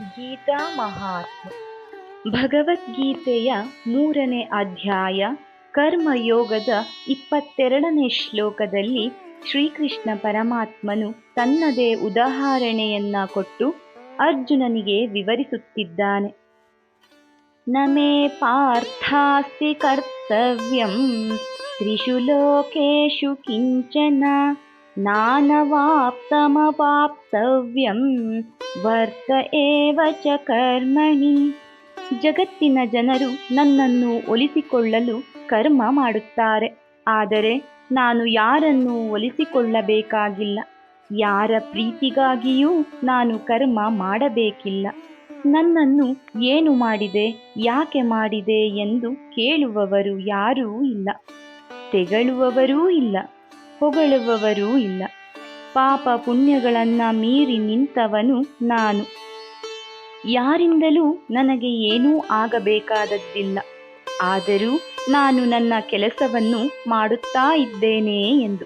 ಗೀತಾ ಮಹಾತ್ಮ. ಭಗವದ್ಗೀತೆಯ ಮೂರನೇ ಅಧ್ಯಾಯ, ಕರ್ಮಯೋಗದ ಇಪ್ಪತ್ತೆರಡನೇ ಶ್ಲೋಕದಲ್ಲಿ ಶ್ರೀಕೃಷ್ಣ ಪರಮಾತ್ಮನು ತನ್ನದೇ ಉದಾಹರಣೆಯನ್ನ ಕೊಟ್ಟು ಅರ್ಜುನನಿಗೆ ವಿವರಿಸುತ್ತಿದ್ದಾನೆ. ನಮೇ ಪಾರ್ಥಾಸ್ತಿ ಕರ್ತವ್ಯಂ, ತ್ರಿಷು ಲೋಕೇಶು ಕಿಂಚನ ನಾನವಾಪ್ತಮವಾಪ್ತವ್ಯಂ ವರ್ತ ಏವ ಚ ಕರ್ಮಣಿ. ಜಗತ್ತಿನ ಜನರು ನನ್ನನ್ನು ಒಲಿಸಿಕೊಳ್ಳಲು ಕರ್ಮ ಮಾಡುತ್ತಾರೆ. ಆದರೆ ನಾನು ಯಾರನ್ನು ಒಲಿಸಿಕೊಳ್ಳಬೇಕಾಗಿಲ್ಲ. ಯಾರ ಪ್ರೀತಿಗಾಗಿಯೂ ನಾನು ಕರ್ಮ ಮಾಡಬೇಕಿಲ್ಲ. ನನ್ನನ್ನು ಏನು ಮಾಡಿದೆ, ಯಾಕೆ ಮಾಡಿದೆ ಎಂದು ಕೇಳುವವರು ಯಾರೂ ಇಲ್ಲ. ತೆಗಳುವವರೂ ಇಲ್ಲ. ಹೊಗಳುವವರೂ ಇಲ್ಲ. ಪಾಪ ಪುಣ್ಯಗಳನ್ನ ಮೀರಿ ನಿಂತವನು ನಾನು. ಯಾರಿಂದಲೂ ನನಗೆ ಏನೂ ಆಗಬೇಕಾದದ್ದಿಲ್ಲ. ಆದರೂ ನಾನು ನನ್ನ ಕೆಲಸವನ್ನು ಮಾಡುತ್ತಾ ಇದ್ದೇನೆ ಎಂದು.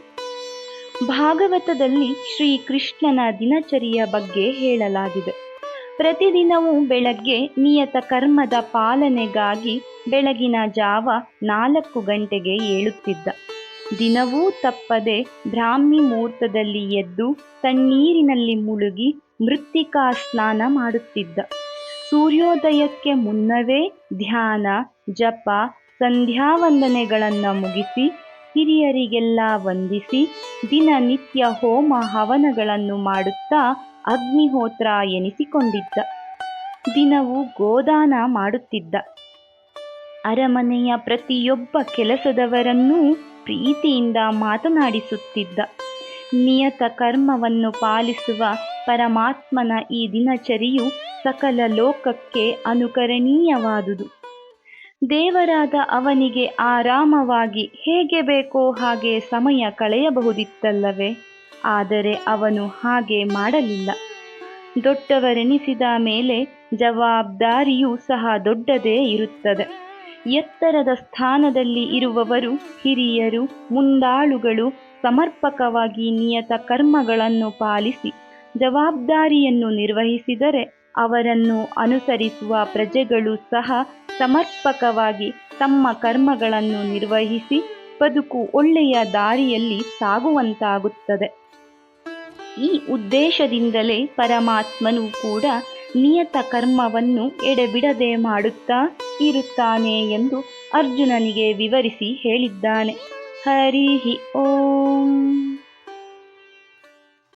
ಭಾಗವತದಲ್ಲಿ ಶ್ರೀಕೃಷ್ಣನ ದಿನಚರಿಯ ಬಗ್ಗೆ ಹೇಳಲಾಗಿದೆ. ಪ್ರತಿದಿನವೂ ಬೆಳಗ್ಗೆ ನಿಯತ ಕರ್ಮದ ಪಾಲನೆಗಾಗಿ ಬೆಳಗಿನ ಜಾವ ನಾಲ್ಕು ಗಂಟೆಗೆ ಏಳುತ್ತಿದ್ದ. ದಿನವೂ ತಪ್ಪದೆ ಬ್ರಾಹ್ಮಿ ಮುಹೂರ್ತದಲ್ಲಿ ಎದ್ದು ತಣ್ಣೀರಿನಲ್ಲಿ ಮುಳುಗಿ ಮೃತ್ತಿಕಾ ಸ್ನಾನ ಮಾಡುತ್ತಿದ್ದ. ಸೂರ್ಯೋದಯಕ್ಕೆ ಮುನ್ನವೇ ಧ್ಯಾನ, ಜಪ, ಸಂಧ್ಯಾವಂದನೆಗಳನ್ನು ಮುಗಿಸಿ ಹಿರಿಯರಿಗೆಲ್ಲ ವಂದಿಸಿ ದಿನನಿತ್ಯ ಹೋಮ ಹವನಗಳನ್ನು ಮಾಡುತ್ತಾ ಅಗ್ನಿಹೋತ್ರ ಎನಿಸಿಕೊಂಡಿದ್ದ. ದಿನವೂ ಗೋದಾನ ಮಾಡುತ್ತಿದ್ದ. ಅರಮನೆಯ ಪ್ರತಿಯೊಬ್ಬ ಕೆಲಸದವರನ್ನೂ ಪ್ರೀತಿಯಿಂದ ಮಾತನಾಡಿಸುತ್ತಿದ್ದ. ನಿಯತ ಕರ್ಮವನ್ನು ಪಾಲಿಸುವ ಪರಮಾತ್ಮನ ಈ ದಿನಚರಿಯು ಸಕಲ ಲೋಕಕ್ಕೆ ಅನುಕರಣೀಯವಾದುದು. ದೇವರಾದ ಅವನಿಗೆ ಆರಾಮವಾಗಿ ಹೇಗೆ ಬೇಕೋ ಹಾಗೆ ಸಮಯ ಕಳೆಯಬಹುದಿತ್ತಲ್ಲವೇ? ಆದರೆ ಅವನು ಹಾಗೆ ಮಾಡಲಿಲ್ಲ. ದೊಡ್ಡವರೆನಿಸಿದ ಮೇಲೆ ಜವಾಬ್ದಾರಿಯೂ ಸಹ ದೊಡ್ಡದೇ ಇರುತ್ತದೆ. ಎತ್ತರದ ಸ್ಥಾನದಲ್ಲಿ ಇರುವವರು ಹಿರಿಯರು, ಮುಂದಾಳುಗಳು, ಸಮರ್ಪಕವಾಗಿ ನಿಯತ ಕರ್ಮಗಳನ್ನು ಪಾಲಿಸಿ, ಜವಾಬ್ದಾರಿಯನ್ನು ನಿರ್ವಹಿಸಿದರೆ ಅವರನ್ನು ಅನುಸರಿಸುವ ಪ್ರಜೆಗಳು ಸಹ ಸಮರ್ಪಕವಾಗಿ ತಮ್ಮ ಕರ್ಮಗಳನ್ನು ನಿರ್ವಹಿಸಿ ಬದುಕು ಒಳ್ಳೆಯ ದಾರಿಯಲ್ಲಿ ಸಾಗುವಂತಾಗುತ್ತದೆ. ಈ ಉದ್ದೇಶದಿಂದಲೇ ಪರಮಾತ್ಮನು ಕೂಡ ನಿಯತ ಕರ್ಮವನ್ನು ಎಡೆಬಿಡದೆ ಮಾಡುತ್ತಾ ಇರುತ್ತಾನೆ ಎಂದು ಅರ್ಜುನನಿಗೆ ವಿವರಿಸಿ ಹೇಳಿದ್ದಾನೆ. ಹರಿ ಓಂ.